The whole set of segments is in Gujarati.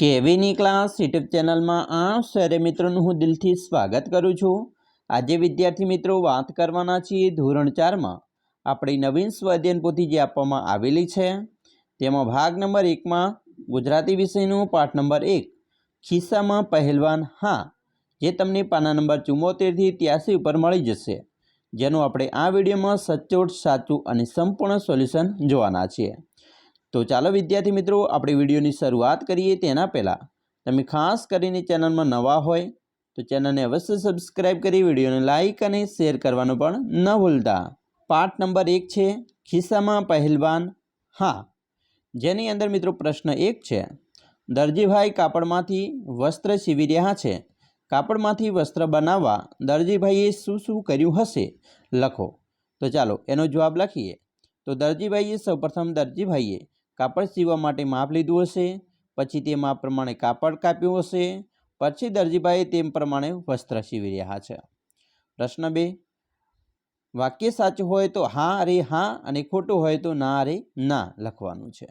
કેવીની ક્લાસ યુટ્યુબ ચેનલમાં આ સરે મિત્રોનું હું દિલથી સ્વાગત કરું છું. આજે વિદ્યાર્થી મિત્રો વાત કરવાના છીએ ધોરણ ચારમાં. આપણી નવીન સ્વાધ્યન પોથી જે આપવામાં આવેલી છે. તેમાં ભાગ નંબર એકમાં ગુજરાતી વિષયનું પાઠ નંબર એક, ખિસ્સામાં પહેલવાન હા, જે તમને પાના નંબર ચુમ્મોતેરથી ત્યાસી ઉપર મળી જશે. જેનું આપણે આ વિડીયોમાં સચોટ, સાચું અને સંપૂર્ણ સોલ્યુશન જોવાના છીએ. તો ચાલો વિદ્યાર્થી મિત્રો, આપણે વિડીયોની શરૂઆત કરીએ તેના પહેલાં. તમે ખાસ કરીને ચેનલમાં નવા હોય, તો ચેનલને અવશ્ય સબસ્ક્રાઇબ કરી વિડીયોને લાઇક અને શેર કરવાનું પણ ન ભૂલતા. પાઠ નંબર એક છે, ખિસ્સામાં પહેલવાન. હા, જેની અંદર મિત્રો પ્રશ્ન એક છે, દરજીભાઈ કાપડમાંથી વસ્ત્ર સીવી રહ્યા છે. કાપડમાંથી વસ્ત્ર બનાવવા દરજીભાઈએ શું શું કર્યું હશે? લખો. તો ચાલો એનો જવાબ લખીએ. તો દરજીભાઈએ સૌપ્રથમ દરજીભાઈએ કાપડ સીવવા માટે માપ લીધું હશે, પછી તે માપ પ્રમાણે કાપડ કાપ્યું હશે, પછી દરજીભાઈએ તેમ પ્રમાણે વસ્ત્ર સીવી રહ્યા છે. પ્રશ્ન બે, વાક્ય સાચું હોય તો હા અરે હા અને ખોટું હોય તો ના અરે ના લખવાનું છે.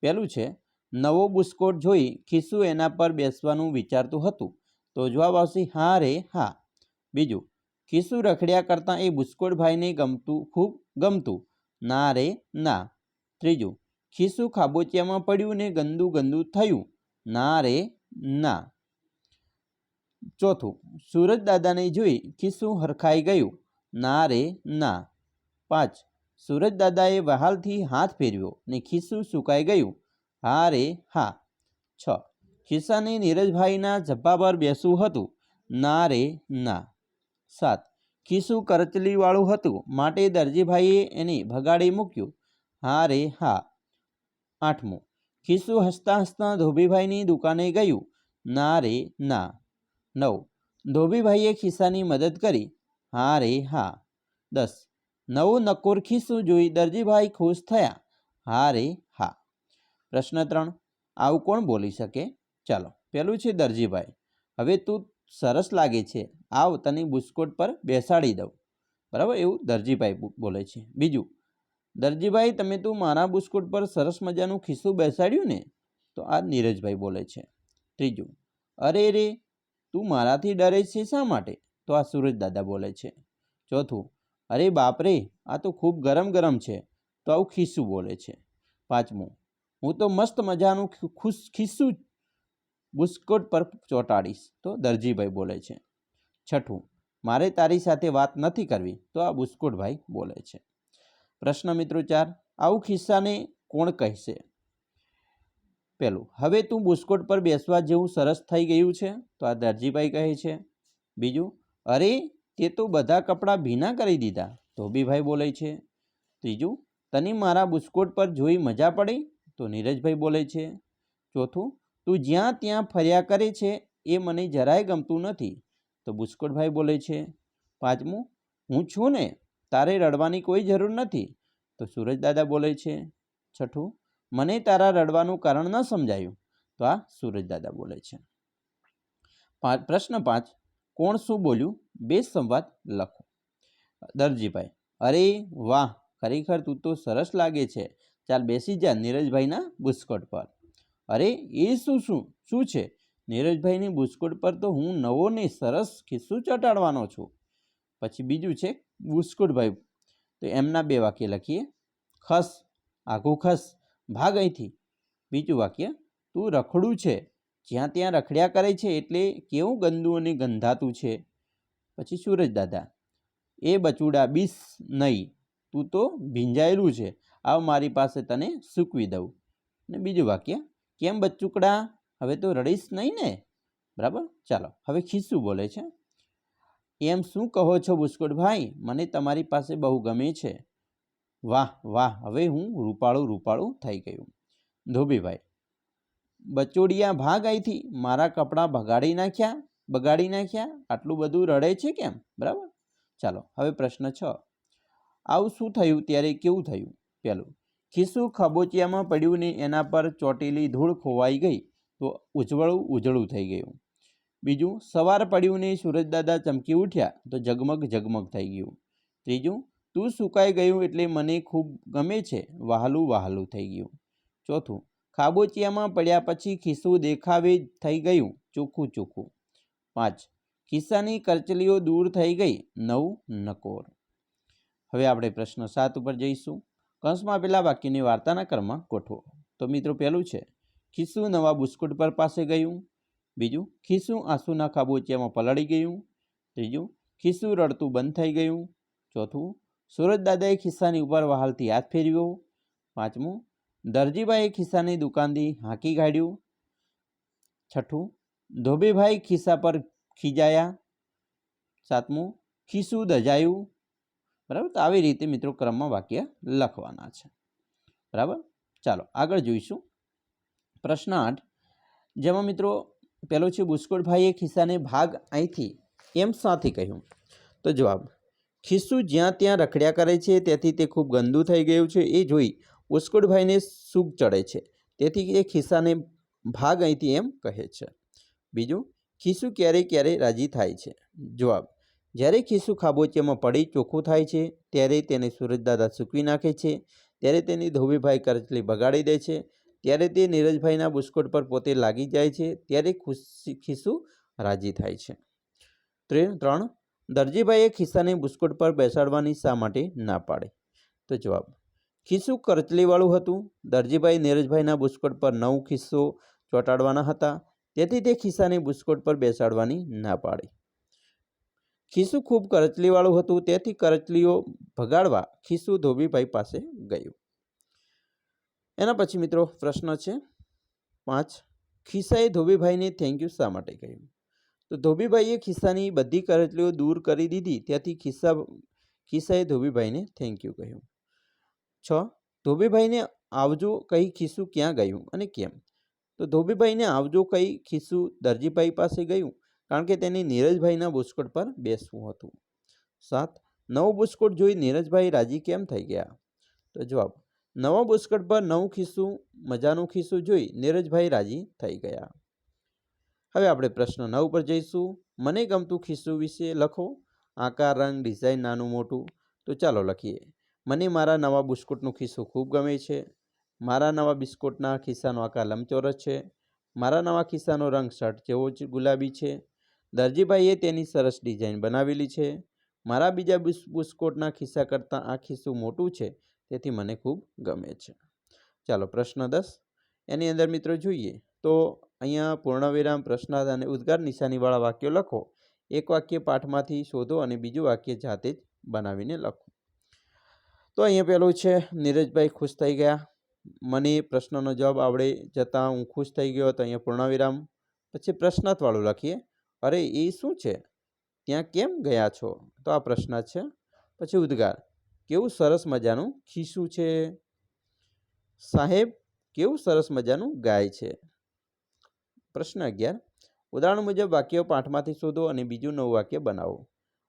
પહેલું છે, નવો બુસ્કોટ જોઈ ખિસ્સુ એના પર બેસવાનું વિચારતું હતું, તો જવાબ આવશે હા રે હા. બીજું, ખિસ્સુ રખડ્યા કરતાં એ બુસ્કોટ ભાઈને ગમતું, ખૂબ ગમતું, ના રે ના. ત્રીજું ખિસ્સુ ખાબોચિયામાં પડ્યું ને ગંદુ ગંદુ થયું. ના રે, ના. ચોથું, સુરજ દાદાને જોઈ ખિસ્સુ હરખાઈ ગયું. ના રે, ના. પાંચ, સુરજ દાદાએ વહાલથી હાથ ફેરવ્યો ને ખિસ્સું સુકાઈ ગયું. હા રે, હા. છ, ખિસ્સાને નીરજભાઈના ઝબ્બા પર બેસવું હતું. ના રે, ના. સાત, ખિસ્સુ કરચલીવાળું હતું. માટે દરજીભાઈએ એને ભગાડી મૂક્યું. હા રે, હા. આઠમું. ખિસ્સુ હસતા હસતા ધોબીભાઈની દુકાને ગયું. ના રે, ના. નવ. ધોબીભાઈએ ખિસ્સાની મદદ કરી. હા રે, હા. દસ. નવું નકોર ખિસ્સું જોઈ દરજીભાઈ ખુશ થયા. હા રે, હા. પ્રશ્ન ત્રણ. આવું કોણ બોલી શકે? ચાલો પહેલું છે દરજીભાઈ. હવે તું સરસ લાગે છે. આવ, તને બુસ્કોટ પર બેસાડી દઉં. બરાબર? એવું દરજીભાઈ બોલે છે. બીજું. દરજીભાઈ, તમે તું મારા બુસ્કોટ પર સરસ મજાનું ખિસ્સું બેસાડ્યું ને? તો આ નીરજભાઈ બોલે છે. ત્રીજું, અરે રે, તું મારાથી ડરે છે શા માટે? તો આ સુરજ દાદા બોલે છે. ચોથું, અરે બાપરે આ તો ખૂબ ગરમ ગરમ છે. તો આવું ખિસ્સું બોલે છે. પાંચમું, હું તો મસ્ત મજાનું ખુશ ખિસ્સું બુસ્કોટ પર ચોંટાડીશ. તો દરજીભાઈ બોલે છે. છઠ્ઠું, મારે તારી સાથે વાત નથી કરવી. તો આ બુસ્કોટભાઈ બોલે છે. પ્રશ્ન મિત્રો ચાર, આવું ખિસ્સાને કોણ કહેશે? પહેલું, હવે તું બુસ્કોટ પર બેસવા જેવું સરસ થઈ ગયું છે, તો આ દરજીભાઈ કહે છે. બીજું, અરે, તે તો બધા કપડાં ભીના કરી દીધા, ધોબીભાઈ બોલે છે. ત્રીજું, તને મારા બુસ્કોટ પર જોઈ મજા પડી? તો નીરજભાઈ બોલે છે. ચોથું, તું જ્યાં ત્યાં ફર્યા કરે છે, એ મને જરાય ગમતું નથી, તો બુસ્કોટભાઈ બોલે છે. પાંચમું, હું છું ને? તારે રડવાની કોઈ જરૂર નથી? તો સૂરજદાદા બોલે છે, છઠ્ઠું, મને તારા રડવાનું કારણ ન સમજાયું. તો આ સૂરજદાદા બોલે છે. પ્રશ્ન પાંચ, કોણ શું બોલ્યું? બે સંવાદ લખો. દરજીભાઈ, અરે વાહ, ખરેખર તું તો સરસ લાગે છે. ચાલ બેસી જા નીરજભાઈના બુસ્કોટ પર. અરે, એ શું શું શું છે? નીરજભાઈની બુસ્કોટ પર તો હું નવો ને સરસ ખિસ્સું ચટાડવાનો છું. પછી બીજું છે બુસ્કોટભાઈ તો એમના બે વાક્ય લખીએ. ખસ, આઘું ખસ, ભાગ અહીંથી. બીજું વાક્ય, તું રખડું છે, જ્યાં ત્યાં રખડ્યા કરે છે એટલે કેવું ગંદુ અને ગંધાતું છે? પછી સૂરજ દાદા, એ બચુડા બીસ નહીં તું તો ભીંજાયેલું છે, આવ મારી પાસે તને સૂકવી દઉં. ને બીજું વાક્ય, કેમ બચુકડા, હવે તો રડીશ નહીં ને? બરાબર? ચાલો, હવે ખિસ્સું બોલે છે. એમ શું કહો છો બુસ્કુટભાઈ? મને તમારી પાસે બહુ ગમે છે. વાહ વાહ, હવે હું રૂપાળું રૂપાળું થઈ ગયું. ધોબીભાઈ, બચોડિયા ભાગ અહીંથી મારા કપડાં ભગાડી નાખ્યા? બગાડી નાખ્યા? આટલું બધું રડે છે કેમ? બરાબર? ચાલો, હવે પ્રશ્ન છ. આવું શું થયું? ત્યારે કેવું થયું? પહેલું ખિસ્સું ખબોચિયામાં પડ્યું ને એના પર ચોટેલી ધૂળ ખોવાઈ ગઈ, તો ઉજળું ઉજળું થઈ ગયું. બીજું, સવાર પડ્યું ને સૂરજદાદા ચમકી ઉઠ્યા તો ઝગમગ ઝગમગ થઈ ગયું. ત્રીજું, તું સુકાઈ ગયું એટલે મને ખૂબ ગમે છે, વહાલું વહાલું થઈ ગયું. ચોથું, ખાબોચિયામાં પડ્યા પછી ખિસ્સું દેખાવે થઈ ગયું, ચોખ્ખું ચોખ્ખું. પાંચ, ખિસ્સાની કરચલીઓ દૂર થઈ ગઈ, નવ, નકોર. હવે આપણે પ્રશ્ન સાત ઉપર જઈશું. કંસમાં આપેલા વાક્યની વાર્તાના ક્રમમાં ગોઠવો. તો મિત્રો પહેલું છે, ખિસ્સું નવા બુસ્કુટ પર પાસે ગયું. બીજું ખીસું આંસુના ખાબોચિયામાં પલળી ગયું. ત્રીજું ખીસું રડતું બંધ થઈ ગયું. ચોથું, સુરજદાદાએ ખિસ્સાની ઉપર વહાલથી હાથ ફેરવ્યો. પાંચમું, દરજીભાઈએ ખિસ્સાની દુકાનથી હાંકી કાઢ્યું. છઠ્ઠું, ધોબીભાઈ ખિસ્સા પર ખીજાયા. સાતમું, ખિસ્સું દજાયું બરાબર? તો આવી રીતે મિત્રો ક્રમમાં વાક્ય લખવાના છે. બરાબર? ચાલો, આગળ જોઈશું. પ્રશ્ન આઠ. જેમાં મિત્રો પહેલો છે બુસ્કોટભાઈએ ખિસ્સાને ભાગ અહીંથી એમ સાથી કહ્યું. તો જવાબ, ખિસ્સું જ્યાં ત્યાં રખડ્યા કરે છે, તેથી તે ખૂબ ગંદુ થઈ ગયું છે. એ જોઈ બુસ્કોટભાઈને સૂગ ચડે છે. તેથી એ ખિસ્સાને ભાગ અહીંથી એમ કહે છે. બીજું, ખિસ્સું ક્યારેય ક્યારેય રાજી થાય છે? જવાબ, જ્યારે ખિસ્સું ખાબોચિયામાં પડી ચોખ્ખું થાય છે, ત્યારે તેને સૂરજદાદા સૂકવી નાખે છે, ત્યારે તેની ધોબીભાઈ કરચલી બગાડી દે છે ત્યારે તે નીરજભાઈના બુસ્કોટ પર પોતે લાગી જાય છે, ત્યારે ખુશી, ખિસ્સું રાજી થાય છે. ત્રે- ત્રણ, દરજીભાઈએ ખિસ્સાને બુસ્કોટ પર બેસાડવાની શા માટે ના પાડે? તો જવાબ, ખિસ્સું કરચલીવાળું હતું. દરજીભાઈ નીરજભાઈના બુસ્કોટ પર નવ ખિસ્સો ચોંટાડવાના હતા, તેથી તે ખિસ્સાને બુસ્કોટ પર બેસાડવાની ના પાડી. ખિસ્સું ખૂબ કરચલીવાળું હતું, તેથી કરચલીઓ ભગાડવા ખિસ્સું ધોબીભાઈ પાસે ગયું. એના પછી મિત્રો પ્રશ્ન છે પાંચ, ખિસ્સાએ ધોબીભાઈને થેન્ક યુ શા માટે કહ્યું? તો ધોબીભાઈએ ખિસ્સાની બધી કરચલીઓ દૂર કરી દીધી, ત્યાંથી ખિસ્સા, ખિસ્સાએ ધોબીભાઈને થેન્ક યુ કહ્યું. છ, ધોબીભાઈને આવજો કહી ખિસ્સું ક્યાં ગયું અને કેમ? તો ધોબીભાઈને આવજો કહી ખિસ્સું દરજીભાઈ પાસે ગયું, કારણ કે તેને નીરજભાઈના બુસ્કોટ પર બેસવું હતું. સાત, નવો બુસ્કોટ જોઈ નીરજભાઈ રાજી કેમ થઈ ગયા? તો જવાબ નવા બુસ્કોટ પર નવું ખિસ્સું, મજાનું ખિસ્સું જોઈ નીરજભાઈ રાજી થઈ ગયા. હવે આપણે પ્રશ્ન નવ પર જઈશું. મને ગમતું ખિસ્સું વિશે લખો. આકાર, રંગ, ડિઝાઇન નાનું મોટું. તો ચાલો લખીએ. મને મારા નવા બિસ્કુટનું ખિસ્સું ખૂબ ગમે છે. મારા નવા બિસ્કુટના ખિસ્સાનો આકાર લંબચોરસ છે. મારા નવા ખિસ્સાનો રંગ શર્ટ જેવો જ ગુલાબી છે. દરજીભાઈએ તેની સરસ ડિઝાઇન બનાવેલી છે. મારા બીજા બિસ- બિસ્કુટના ખિસ્સા કરતાં આ ખિસ્સું મોટું છે. તેથી મને ખૂબ ગમે છે. ચાલો પ્રશ્ન દસ. એની અંદર મિત્રો જોઈએ તો અહીંયા પૂર્ણવિરામ, પ્રશ્નાર્થ અને ઉદ્ગાર નિશાનીવાળા વાક્યો લખો. એક વાક્ય પાઠમાંથી શોધો અને બીજું વાક્ય જાતે જ બનાવીને લખો. તો અહીંયા પહેલું છે, નીરજભાઈ ખુશ થઈ ગયા. મને પ્રશ્નનો જવાબ આવડે જતાં હું ખુશ થઈ ગયો તો અહીંયા પૂર્ણવિરામ. પછી પ્રશ્નાર્થવાળું લખીએ. અરે, એ શું છે? ત્યાં કેમ ગયા છો? તો આ પ્રશ્ન છે. પછી ઉદ્ગાર. કેવું સરસ મજાનું ખીસું છે? સાહેબ, કેવું સરસ મજાનું ગાય છે? પ્રશ્ન અગિયાર. ઉદાહરણ મુજબ વાક્યો પાઠમાંથી શોધો અને બીજું નવું વાક્ય બનાવો.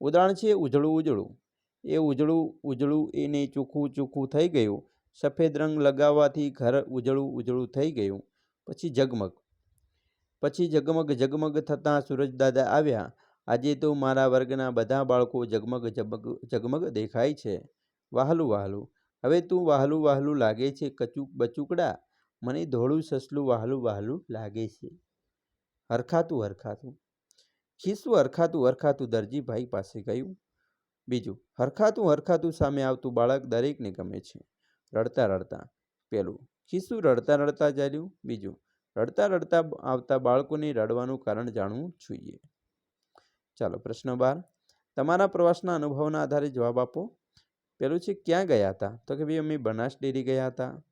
ઉદાહરણ છે, ઉજળું ઉજળું. એ ઉજળું ઉજળું, એને ચોખ્ખું ચોખ્ખું થઈ ગયું. સફેદ રંગ લગાવવાથી ઘર ઉજળું ઉજળું થઈ ગયું. પછી ઝગમગ. પછી ઝગમગ ઝગમગ થતાં સૂરજદાદા આવ્યા. આજે તો મારા વર્ગના બધા બાળકો ઝગમગ ઝગમગ દેખાય છે. વહાલું વહાલું. હવે તું વહાલું વહાલું લાગે છે, કચુક બચુકડા? મને ધોળું, સસલું, વહાલું વહાલું લાગે છે. હરખાતું હરખાતું. ખિસ્સું હરખાતું હરખાતું દરજીભાઈ પાસે ગયું. બીજું, હરખાતું હરખાતું સામે આવતું બાળક દરેકને ગમે છે. રડતા રડતા. પહેલું ખિસ્સું રડતા રડતા ચાલ્યું. બીજું, રડતા રડતા આવતા બાળકોને રડવાનું કારણ જાણવું જોઈએ. ચાલો, પ્રશ્ન બાર. તમારા પ્રવાસના અનુભવના આધારે જવાબ આપો. પહેલું છે, ક્યાં ગયા હતા? તો કે, ભાઈ, અમે બનાસ ડેરી ગયા હતા.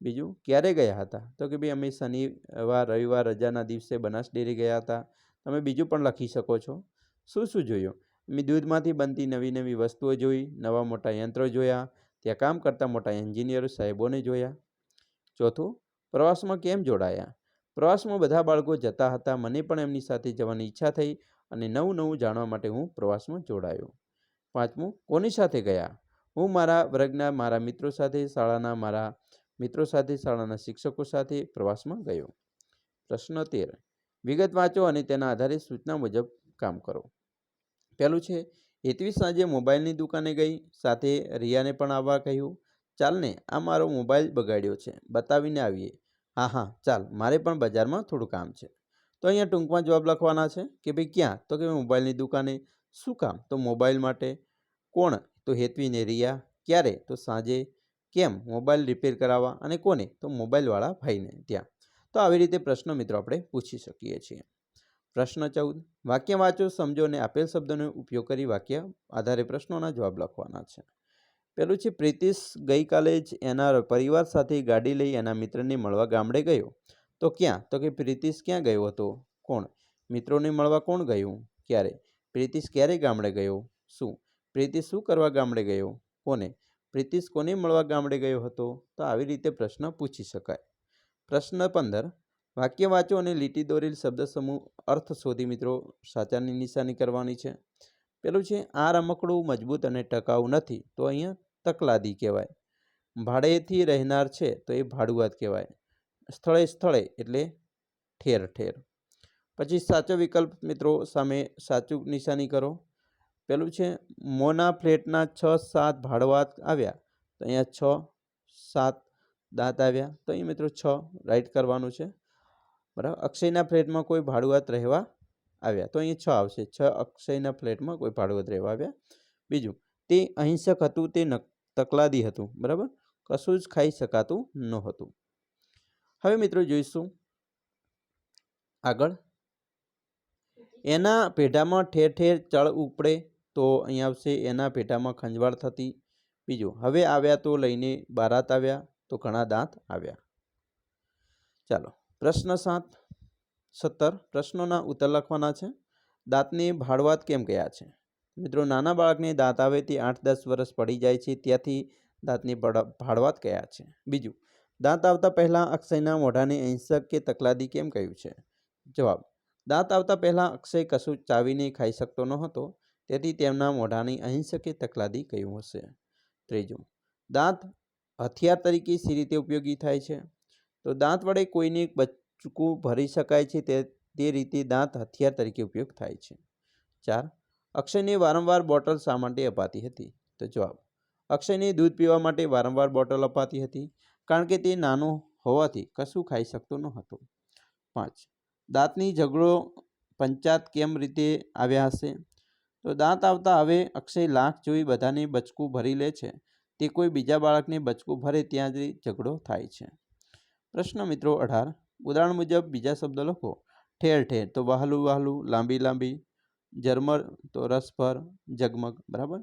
બીજું, ક્યારે ગયા હતા? તો કે, ભાઈ, અમે શનિવાર, રવિવાર રજાના દિવસે બનાસ ડેરી ગયા હતા. તમે બીજું પણ લખી શકો છો. શું શું જોયું? મેં દૂધમાંથી બનતી નવી નવી વસ્તુઓ જોઈ, નવા મોટા યંત્રો જોયા, ત્યાં કામ કરતા મોટા એન્જિનિયરો સાહેબોને જોયા. ચોથું, પ્રવાસમાં કેમ જોડાયા? પ્રવાસમાં બધા બાળકો જતા હતા, મને પણ એમની સાથે જવાની ઈચ્છા થઈ અને નવું નવું જાણવા માટે હું પ્રવાસમાં જોડાયો. પાંચમું, કોની સાથે ગયા? હું મારા વર્ગના મારા મિત્રો સાથે, શાળાના મારા મિત્રો સાથે, શાળાના શિક્ષકો સાથે પ્રવાસમાં ગયો. પ્રશ્ન તેર. વિગત વાંચો અને તેના આધારે સૂચના મુજબ કામ કરો. પહેલું છે, એકવીસ સાંજે મોબાઈલની દુકાને ગઈ, સાથે રિયાને પણ આવવા કહ્યું ચાલને આ મારો મોબાઈલ બગાડ્યો છે, બતાવીને આવીએ. હા હા, ચાલ, મારે પણ બજારમાં થોડું કામ છે. તો અહીંયા ટૂંકમાં જવાબ લખવાના છે કે, ભાઈ, ક્યાં? તો કે મોબાઈલની દુકાને. શું કામ? તો મોબાઈલ માટે, કોણ? તો હેતવીને રિયા, ક્યારે? તો સાંજે કેમ? મોબાઈલ રિપેર કરાવવા અને કોને? તો મોબાઈલવાળા ભાઈને ત્યાં. તો આવી રીતે પ્રશ્નો મિત્રો આપણે પૂછી શકીએ છીએ. પ્રશ્ન ચૌદ. વાક્ય વાંચો, સમજો અને આપેલ શબ્દોનો ઉપયોગ કરી વાક્ય આધારે પ્રશ્નોના જવાબ લખવાના છે. પેલું છે, પ્રીતિશ ગઈકાલે જ એના પરિવાર સાથે ગાડી લઈ એના મિત્રને મળવા ગામડે ગયો. તો ક્યાં? તો કે, પ્રીતિશ ક્યાં ગયો હતો? કોણ? મિત્રોને મળવા કોણ ગયું? ક્યારે? પ્રીતિશ ક્યારે ગામડે ગયો? શું? પ્રીતિશ શું કરવા ગામડે ગયો? કોને? પ્રીતિશ કોને મળવા ગામડે ગયો હતો? તો આવી રીતે પ્રશ્ન પૂછી શકાય. પ્રશ્ન પંદર, વાક્ય વાંચો અને લીટી દોરેલ શબ્દ સમૂહ અર્થ શોધી મિત્રો, સાચાની નિશાની કરવાની છે. પેલું છે, આ રમકડું મજબૂત અને ટકાઉ નથી, તો અહીંયા તકલાદી કહેવાય. ભાડેથી રહેનાર છે, તો એ ભાડુઆત કહેવાય. સ્થળે સ્થળે, એટલે ઠેર ઠેર. પછી સાચો વિકલ્પ મિત્રો, સામે સાચું નિશાની કરો. પેલું છે, મોના ફ્લેટના છ, સાત ભાડવાત આવ્યા. તો અહીંયા છ, સાત દાંત આવ્યા. તો અહીં મિત્રો છ રાઈટ કરવાનું છે. બરાબર? અક્ષયના ફ્લેટમાં કોઈ ભાડુઆત રહેવા આવ્યા. તો અહીં છ આવશે. છ અક્ષયના ફ્લેટમાં કોઈ ભાડુઆત રહેવા આવ્યા. બીજું, તે અહિંસક હતું, તે તકલાદી હતું. બરાબર? કશું જ ખાઈ શકાતું નહોતું. હવે મિત્રો જોઈશું આગળ. એના પેઢામાં ઠેર ઠેર ચળ ઉપડે તો અહીંયા આવશે એના પેટામાં ખંજવાળ થતી. બીજું, હવે આવ્યા તો લઈને બારાત આવ્યા, તો ઘણા દાંત આવ્યા. ચાલો, પ્રશ્ન સાત, સત્તર, પ્રશ્નોના ઉત્તર લખવાના છે. દાંતને ભાડવાત કેમ કયા છે? મિત્રો, નાના બાળકને દાંત આવે તે આઠ દસ વર્ષ પડી જાય છે, ત્યાંથી દાંતને ભડા- ભાડવાત કયા છે? બીજું, દાંત આવતા પહેલાં અક્ષયના મોઢાને અહિંસક કે તકલાદી કેમ કહ્યું છે? જવાબ, દાંત આવતા પહેલાં અક્ષય કશું ચાવીને ખાઈ શકતો ન હતો તેથી તેમના મોઢાની અહિંસકે તકલાદી કહ્યું હશે. ત્રીજું, દાંત હથિયાર તરીકે સી રીતે ઉપયોગી થાય છે? તો દાંત વડે કોઈને બચકું ભરી શકાય છે તે તે રીતે દાંત હથિયાર તરીકે ઉપયોગ થાય છે. ચાર, અક્ષયને વારંવાર બોટલ શા માટે અપાતી હતી? તો જવાબ, અક્ષયને દૂધ પીવા માટે વારંવાર બોટલ અપાતી હતી કારણ કે તે નાનો હોવાથી કશું ખાઈ શકતો ન હતો પાંચ, દાંતની ઝઘડો પંચાત કેમ રીતે આવ્યા હશે? તો દાંત આવતા હવે અક્ષય લાખ જોઈ બધાને બચકું ભરી લે છે. તે કોઈ બીજા બાળકને બચકું ભરે ત્યાં જ ઝઘડો થાય છે. પ્રશ્ન મિત્રો અઢાર. ઉદાહરણ મુજબ બીજા શબ્દો લખો. ઠેર ઠેર તો વહાલું વહાલું, લાંબી લાંબી, ઝરમર તો રસભર, ઝગમગ, બરાબર?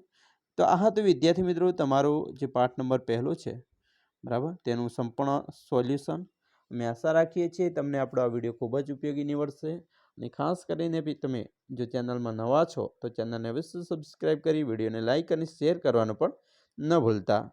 તો આ હતું વિદ્યાર્થી મિત્રો તમારો જે પાઠ નંબર પહેલો છે, બરાબર? તેનું સંપૂર્ણ સોલ્યુશન અમે આશા રાખીએ છીએ તમને આપણો આ વીડિયો ખૂબ જ ઉપયોગી નીવડશે. અને ખાસ કરીને બી તમે જો ચેનલમાં નવા છો તો ચેનલને અવશ્ય સબસ્ક્રાઈબ કરી, વિડીયોને લાઇક અને શેર કરવાનું પણ ન ભૂલતા.